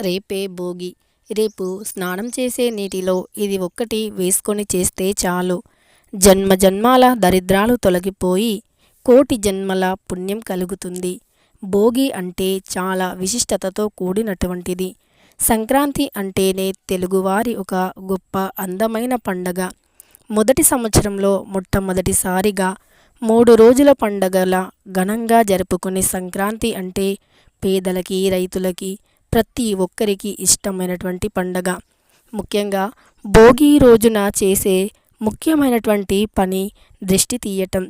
రేపే భోగి. రేపు స్నానం చేసే నీటిలో ఇది ఒక్కటి వేసుకొని చేస్తే చాలు. జన్మ జన్మాల దరిద్రాలు తొలగిపోయి కోటి జన్మల పుణ్యం కలుగుతుంది. భోగి అంటే చాలా విశిష్టతతో కూడినటువంటిది. సంక్రాంతి అంటేనే తెలుగువారి ఒక గొప్ప అందమైన పండగ. మొదటి సంవత్సరంలో మొట్టమొదటిసారిగా మూడు రోజుల పండగల ఘనంగా జరుపుకునే సంక్రాంతి అంటే పేదలకి రైతులకి ప్రతి ఒక్కరికి ఇష్టమైనటువంటి పండగ. ముఖ్యంగా భోగి రోజున చేసే ముఖ్యమైనటువంటి పని దృష్టి తీయటం.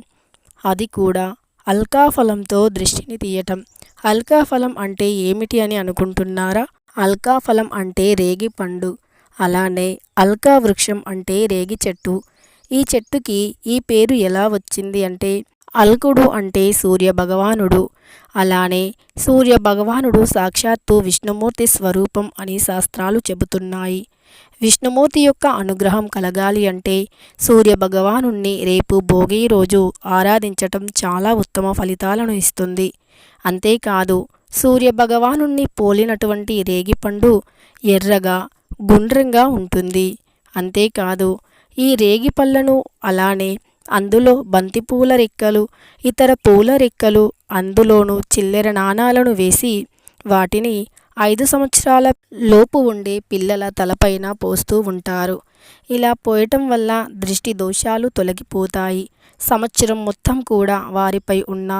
అది కూడా అల్కాఫలంతో దృష్టిని తీయటం. అల్కాఫలం అంటే ఏమిటి అని అనుకుంటున్నారా? అల్కాఫలం అంటే రేగి పండు. అలానే అల్కా వృక్షం అంటే రేగి చెట్టు. ఈ చెట్టుకి ఈ పేరు ఎలా వచ్చింది అంటే అల్కుడు అంటే సూర్య భగవానుడు అలానే సూర్య భగవానుడు సాక్షాత్తు విష్ణుమూర్తి స్వరూపం అని శాస్త్రాలు చెబుతున్నాయి. విష్ణుమూర్తి యొక్క అనుగ్రహం కలగాలి అంటే సూర్య భగవాను రేపు భోగి రోజు ఆరాధించటం చాలా ఉత్తమ ఫలితాలను ఇస్తుంది. అంతేకాదు సూర్య భగవాను పోలినటువంటి రేగిపండు ఎర్రగా గుండ్రంగా ఉంటుంది. అంతేకాదు ఈ రేగి పళ్ళను అలానే అందులో బంతిపూల రెక్కలు ఇతర పూల రెక్కలు అందులోనూ చిల్లెర నాణాలను వేసి వాటిని ఐదు సంవత్సరాల లోపు ఉండే పిల్లల తలపైన పోస్తూ ఉంటారు. ఇలా పోయటం వల్ల దృష్టి దోషాలు తొలగిపోతాయి. సంవత్సరం మొత్తం కూడా వారిపై ఉన్న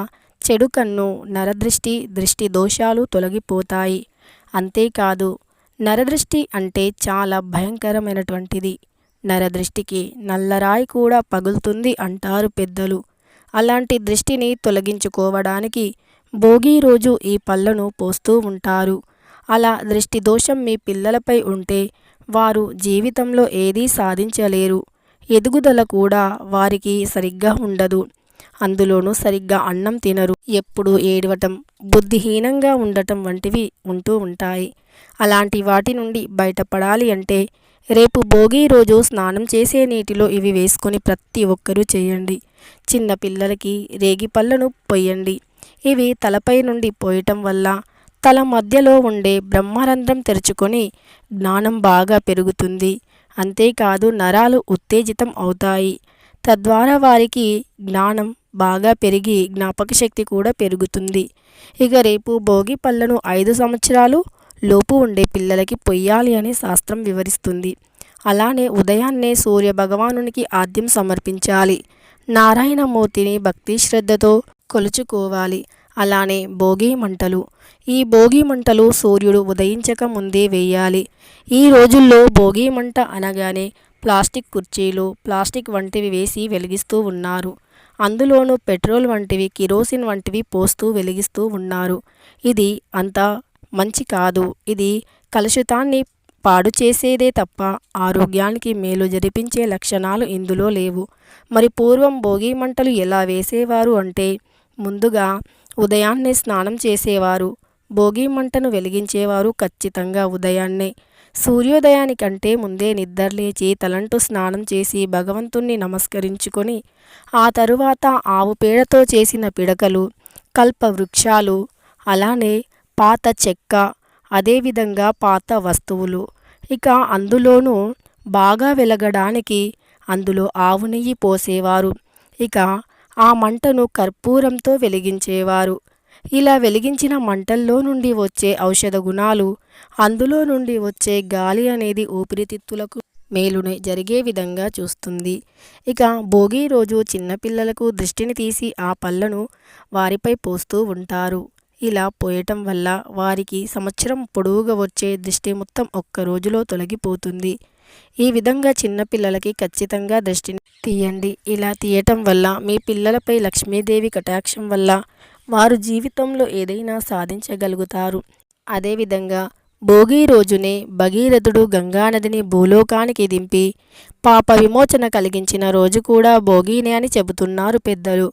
చెడు కన్ను నరదృష్టి దృష్టి దోషాలు తొలగిపోతాయి. అంతేకాదు నరదృష్టి అంటే చాలా భయంకరమైనటువంటిది. నరదృష్టికి నల్లరాయి కూడా పగులుతుంది అంటారు పెద్దలు. అలాంటి దృష్టిని తొలగించుకోవడానికి భోగి రోజు ఈ పళ్ళను పోస్తూ ఉంటారు. అలా దృష్టి దోషం మీ పిల్లలపై ఉంటే వారు జీవితంలో ఏదీ సాధించలేరు. ఎదుగుదల కూడా వారికి సరిగ్గా ఉండదు. అందులోనూ సరిగ్గా అన్నం తినరు. ఎప్పుడు ఏడవటం బుద్ధిహీనంగా ఉండటం వంటివి ఉంటూ ఉంటాయి. అలాంటి వాటి నుండి బయటపడాలి అంటే రేపు భోగి రోజు స్నానం చేసే నీటిలో ఇవి వేసుకొని ప్రతి ఒక్కరూ చేయండి. చిన్న పిల్లలకి రేగి పళ్ళను పొయ్యండి. ఇవి తలపై నుండి పోయటం వల్ల తల మధ్యలో ఉండే బ్రహ్మరంధ్రం తెరుచుకొని జ్ఞానం బాగా పెరుగుతుంది. అంతేకాదు నరాలు ఉత్తేజితం అవుతాయి. తద్వారా వారికి జ్ఞానం బాగా పెరిగి జ్ఞాపక శక్తి కూడా పెరుగుతుంది. ఇక రేపు భోగి పళ్ళను ఐదు సంవత్సరాలు లోపు ఉండే పిల్లలకి పొయ్యాలి అని శాస్త్రం వివరిస్తుంది. అలానే ఉదయాన్నే సూర్య భగవానునికి ఆద్యం సమర్పించాలి. నారాయణమూర్తిని భక్తి శ్రద్ధతో కొలుచుకోవాలి. అలానే భోగి మంటలు. ఈ భోగి మంటలు సూర్యుడు ఉదయించక ముందే వేయాలి. ఈ రోజుల్లో భోగి మంట అనగానే ప్లాస్టిక్ కుర్చీలు ప్లాస్టిక్ వంటివి వేసి వెలిగిస్తూ ఉన్నారు. అందులోనూ పెట్రోల్ వంటివి కిరోసిన్ వంటివి పోస్తూ వెలిగిస్తూ ఉన్నారు. ఇది అంతా మంచి కాదు. ఇది కలుషితాన్ని పాడు చేసేదే తప్ప ఆరోగ్యానికి మేలు జరిపించే లక్షణాలు ఇందులో లేవు. మరి పూర్వం భోగి మంటలు ఎలా వేసేవారు అంటే ముందుగా ఉదయాన్నే స్నానం చేసేవారు. భోగి మంటను వెలిగించేవారు ఖచ్చితంగా ఉదయాన్నే. సూర్యోదయానికంటే ముందే నిద్రలేచి తలంటు స్నానం చేసి భగవంతుణ్ణి నమస్కరించుకొని ఆ తరువాత ఆవు పేడతో చేసిన పిడకలు కల్ప వృక్షాలు అలానే పాత చెక్క అదేవిధంగా పాత వస్తువులు. ఇక అందులోనూ బాగా వెలగడానికి అందులో ఆవు నెయ్యి పోసేవారు. ఇక ఆ మంటను కర్పూరంతో వెలిగించేవారు. ఇలా వెలిగించిన మంటల్లో నుండి వచ్చే ఔషధ గుణాలు అందులో నుండి వచ్చే గాలి అనేది ఊపిరితిత్తులకు మేలునే జరిగే విధంగా చూస్తుంది. ఇక భోగి రోజు చిన్నపిల్లలకు దృష్టిని తీసి ఆ పళ్ళను వారిపై పోస్తూ ఉంటారు. ఇలా పోయటం వల్ల వారికి సంవత్సరం పొడవుగా వచ్చే దృష్టి మొత్తం ఒక్క రోజులో తొలగిపోతుంది. ఈ విధంగా చిన్నపిల్లలకి ఖచ్చితంగా దృష్టిని తీయండి. ఇలా తీయటం వల్ల మీ పిల్లలపై లక్ష్మీదేవి కటాక్షం వల్ల వారు జీవితంలో ఏదైనా సాధించగలుగుతారు. అదేవిధంగా భోగి రోజునే భగీరథుడు గంగానదిని భూలోకానికి దింపి పాప విమోచన కలిగించిన రోజు కూడా భోగినే అని చెబుతున్నారు పెద్దలు.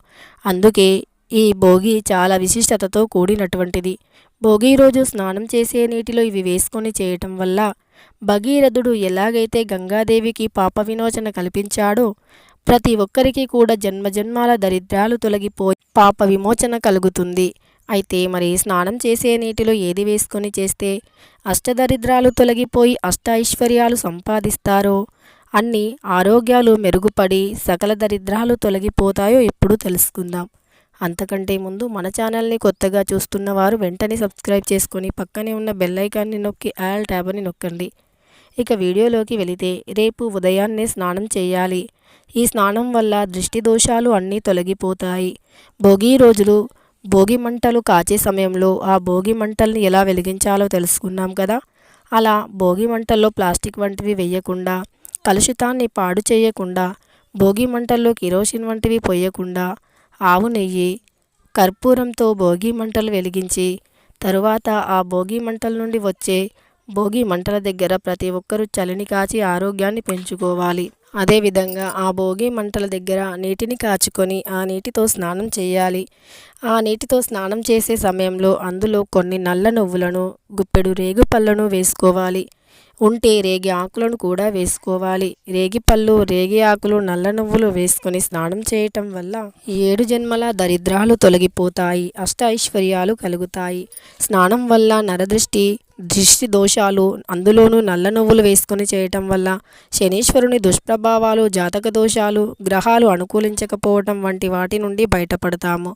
అందుకే ఈ భోగి చాలా విశిష్టతతో కూడినటువంటిది. భోగి రోజు స్నానం చేసే నీటిలో ఇవి వేసుకొని చేయటం వల్ల భగీరథుడు ఎలాగైతే గంగాదేవికి పాప విమోచన కల్పించాడో ప్రతి ఒక్కరికి కూడా జన్మజన్మాల దరిద్రాలు తొలగిపోయి పాప విమోచన కలుగుతుంది. అయితే మరి స్నానం చేసే నీటిలో ఏది వేసుకొని చేస్తే అష్టదరిద్రాలు తొలగిపోయి అష్ట ఐశ్వర్యాలు సంపాదిస్తారో అన్ని ఆరోగ్యాలు మెరుగుపడి సకల దరిద్రాలు తొలగిపోతాయో ఇప్పుడు తెలుసుకుందాం. అంతకంటే ముందు మన ఛానల్ని కొత్తగా చూస్తున్న వారు వెంటనే సబ్స్క్రైబ్ చేసుకొని పక్కనే ఉన్న బెల్లైకాన్ని నొక్కి ఆల్ ట్యాబ్ అని నొక్కండి. ఇక వీడియోలోకి వెళితే రేపు ఉదయాన్నే స్నానం చేయాలి. ఈ స్నానం వల్ల దృష్టి దోషాలు అన్నీ తొలగిపోతాయి. భోగి రోజులు భోగి మంటలు కాచే సమయంలో ఆ భోగి మంటల్ని ఎలా వెలిగించాలో తెలుసుకున్నాం కదా? అలా భోగి మంటల్లో ప్లాస్టిక్ వంటివి వేయకుండా కలుషితాన్ని పాడు చేయకుండా భోగి మంటల్లో కిరోసిన్ వంటివి పోయకుండా ఆవు నెయ్యి కర్పూరంతో భోగి మంటలు వెలిగించి తరువాత ఆ భోగి మంటల నుండి వచ్చే భోగి మంటల దగ్గర ప్రతి ఒక్కరూ చలిని కాచి ఆరోగ్యాన్ని పెంచుకోవాలి. అదేవిధంగా ఆ భోగి మంటల దగ్గర నీటిని కాచుకొని ఆ నీటితో స్నానం చేయాలి. ఆ నీటితో స్నానం చేసే సమయంలో అందులో కొన్ని నల్ల నువ్వులను గుప్పెడు రేగు పళ్ళను వేసుకోవాలి. ఉంటే రేగి ఆకులను కూడా వేసుకోవాలి. రేగి పళ్ళు రేగి ఆకులు నల్ల నువ్వులు వేసుకొని స్నానం చేయటం వల్ల ఏడు జన్మల దరిద్రాలు తొలగిపోతాయి అష్ట ఐశ్వర్యాలు కలుగుతాయి. స్నానం వల్ల నరదృష్టి దృష్టి దోషాలు అందులోనూ నల్ల నువ్వులు వేసుకొని చేయటం వల్ల శనీశ్వరుని దుష్ప్రభావాలు జాతక దోషాలు గ్రహాలు అనుకూలించకపోవటం వంటి వాటి నుండి బయటపడతాము.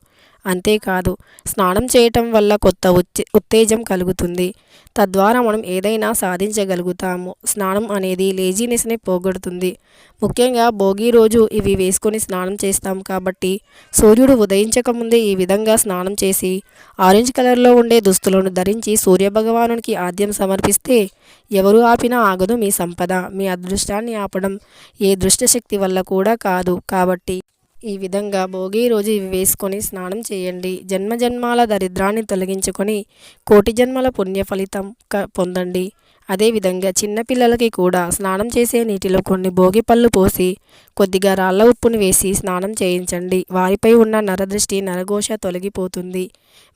అంతేకాదు స్నానం చేయటం వల్ల కొత్త ఉత్తేజం కలుగుతుంది. తద్వారా మనం ఏదైనా సాధించగలుగుతాము. స్నానం అనేది లేజీనెస్ని పోగొడుతుంది. ముఖ్యంగా భోగి రోజు ఇవి వేసుకొని స్నానం చేస్తాం కాబట్టి సూర్యుడు ఉదయించకముందే ఈ విధంగా స్నానం చేసి ఆరెంజ్ కలర్లో ఉండే దుస్తులను ధరించి సూర్యభగవానునికి ఆద్యం సమర్పిస్తే ఎవరు ఆపినా ఆగదు మీ సంపద. మీ అదృష్టాన్ని ఆపడం ఏ దృష్టశక్తి వల్ల కూడా కాదు కాబట్టి ఈ విధంగా భోగి రోజు ఇవి వేసుకొని స్నానం చేయండి. జన్మ జన్మాల దరిద్రాన్ని తొలగించుకొని కోటి జన్మల పుణ్య ఫలితం పొందండి. అదేవిధంగా చిన్నపిల్లలకి కూడా స్నానం చేసే నీటిలో కొన్ని భోగి పళ్ళు పోసి కొద్దిగా రాళ్ళ ఉప్పును వేసి స్నానం చేయించండి. వారిపై ఉన్న నరదృష్టి నరఘోష తొలగిపోతుంది.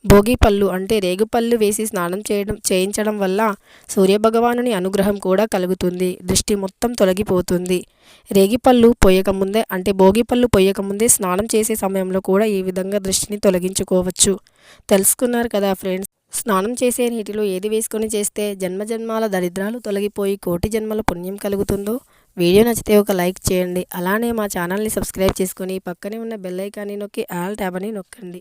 భోగి పళ్ళు అంటే రేగుపళ్ళు వేసి స్నానం చేయడం చేయించడం వల్ల సూర్యభగవానుని అనుగ్రహం కూడా కలుగుతుంది. దృష్టి మొత్తం తొలగిపోతుంది. రేగిపళ్ళు పొయ్యకముందే అంటే భోగిపళ్ళు పొయ్యకముందే స్నానం చేసే సమయంలో కూడా ఈ విధంగా దృష్టిని తొలగించుకోవచ్చు. తెలుసుకున్నారు కదా ఫ్రెండ్స్? స్నానం చేసే నీటిలో ఏది వేసుకొని చేస్తే జన్మజన్మాల దరిద్రాలు తొలగిపోయి కోటి జన్మల పుణ్యం కలుగుతుందో వీడియో నచ్చితే ఒక లైక్ చేయండి. అలానే మా ఛానల్ని సబ్స్క్రైబ్ చేసుకొని పక్కనే ఉన్న బెల్ ఐకాన్ని నొక్కి ఆల్ ట్యాబ్ అని నొక్కండి.